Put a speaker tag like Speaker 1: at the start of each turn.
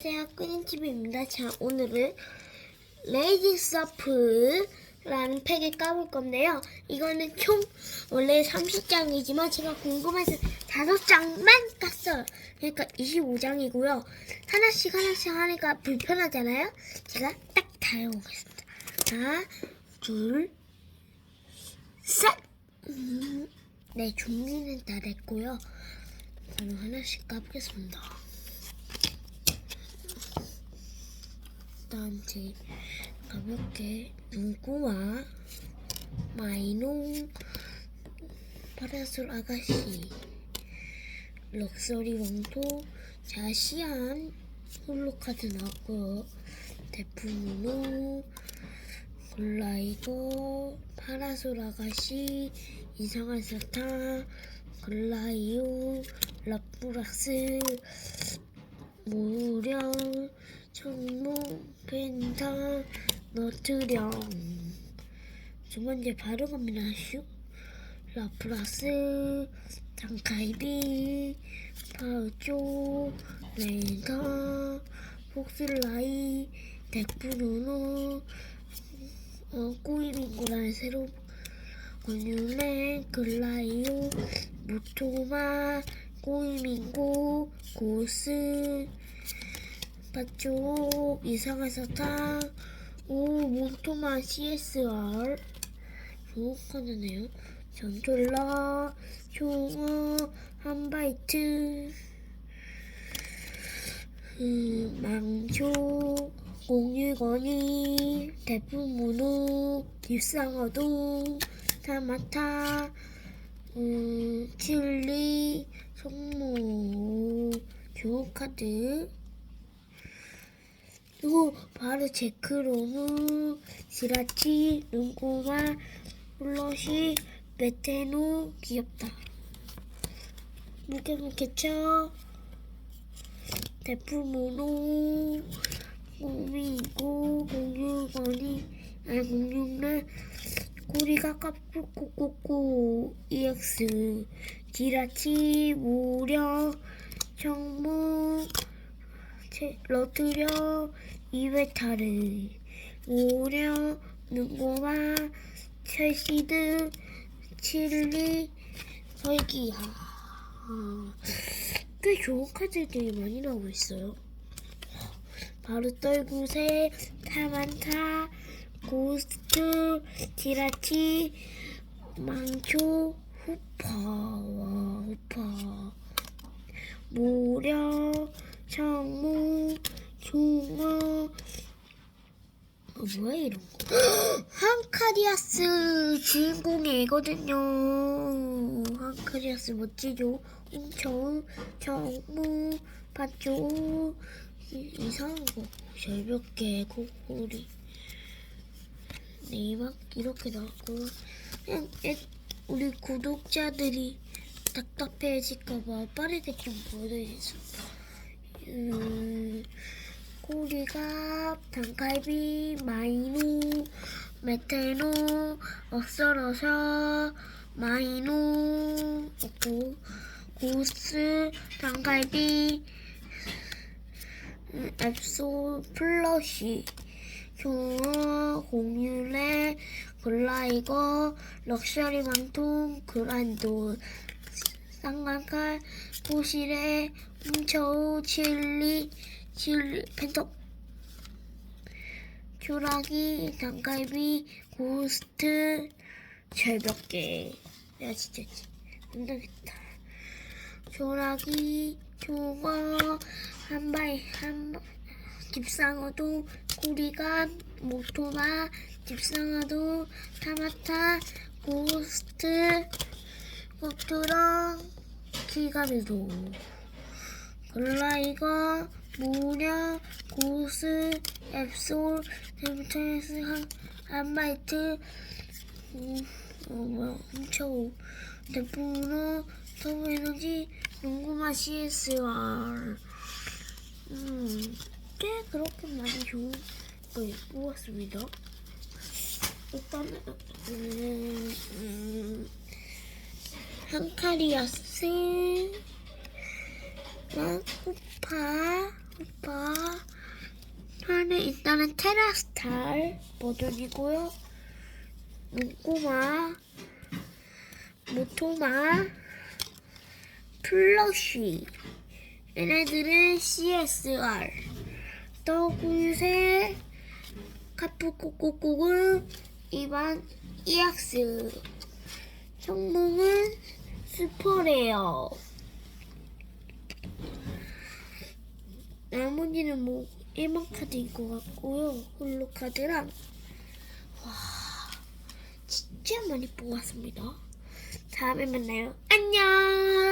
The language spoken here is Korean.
Speaker 1: 안녕하세요, 꾸니TV입니다. 자, 오늘은 레이지 서프라는 팩을 까볼 건데요. 이거는 총 원래 30장이지만 제가 궁금해서 5장만 깠어요. 그러니까 25장이고요. 하나씩 하나씩 하니까 불편하잖아요. 제가 딱 다 해보겠습니다. 하나, 둘, 셋! 음, 네, 준비는 다 됐고요. 저는 하나씩 까보겠습니다. 일단 제 가볍게 눈꼬마 마이농 파라솔 아가씨 럭셔리 왕토 자시안 홀로카드 나왔고요. 대풍문호 글라이거 파라솔 아가씨 이상한 사탕 글라이오 라프락스 무령 청무 펜타 너트령. 두 번째 바로 갑니다. 슉. 라플라스 장카이비 파우쪼 레이더 폭슬라이 덱브루노 어, 꼬이민고라는 새로 권유레 글라이오 무토마 꼬이민고 고스 파초 이상한 사탕 오 몬토마 CSR 카드네요. 전졸라 총어 한바이트. 음, 망초 공유건이 대풍문호 깁상어동 타마타 음, 칠리 성모 좋은 카드 그리고 바로 제크로무, 지라치, 눈꼬마, 플러시, 메테노 귀엽다. 무게무게쳐 대풀모노, 고미고, 공유거니, 아니 공유나, 꼬리가 까뿔꼬꼬꼬, EX, 지라치, 무려, 체- 러트려 이베타르 오려 눈고마 첼시드 칠리 설기야 아, 꽤 좋은 카드들이 많이 나오고 있어요. 바로 떨구새 타만타 고스트 지라치 망초 후파. 와 후파. 모려 청무 중어 어, 뭐야 이런 거? 한카리아스 주인공이 이거든요. 한카리아스 멋지죠? 엄청 팥조 이- 이상한 거. 절벽계 코골이 네, 막 이렇게 나왔고 그냥 애- 우리 구독자들이 답답해질까봐 빠르게 좀 보여드리겠습니다. 음, 꼬리가 단갈비, 마이노, 메테노, 억설어서, 마이노, 없고, 고스, 단갈비, 음, 앱소, 플러시, 종어, 공유레, 글라이거, 럭셔리 망통, 그란돈, 쌍관칼, 도시래, 훔쳐우, 칠리, 칠리, 펜톱, 초라기, 단갈비, 고스트, 절벽계. 야, 진짜, 안 되겠다. 초라기, 종어, 한발, 한, 집상어도, 꼬리가, 모토마, 집상어도, 타마타, 고스트, 고트랑, 키가미도. 글라이가, 무려, 고스, 앱솔, 한, 한바이트, 뭐야, 훔쳐오. 대풍으로, 터보에너지, 농구마 CSR. 음, 꽤 그렇게 많이 좋은 걸 뽑았습니다. 일단은, 음, 음, 한카리아스, 마쿠파, 오빠 하는 일단은 테라스탈 버전이고요. 눈꼬마, 모토마, 플러쉬. 얘네들은 CSR. 떡굴새, 카프코코코은 이반 EX. 성능은 슈퍼레어. 나머지는 뭐 일반 카드인 것 같고요. 홀로 카드랑 와 진짜 많이 뽑았습니다. 다음에 만나요. 안녕.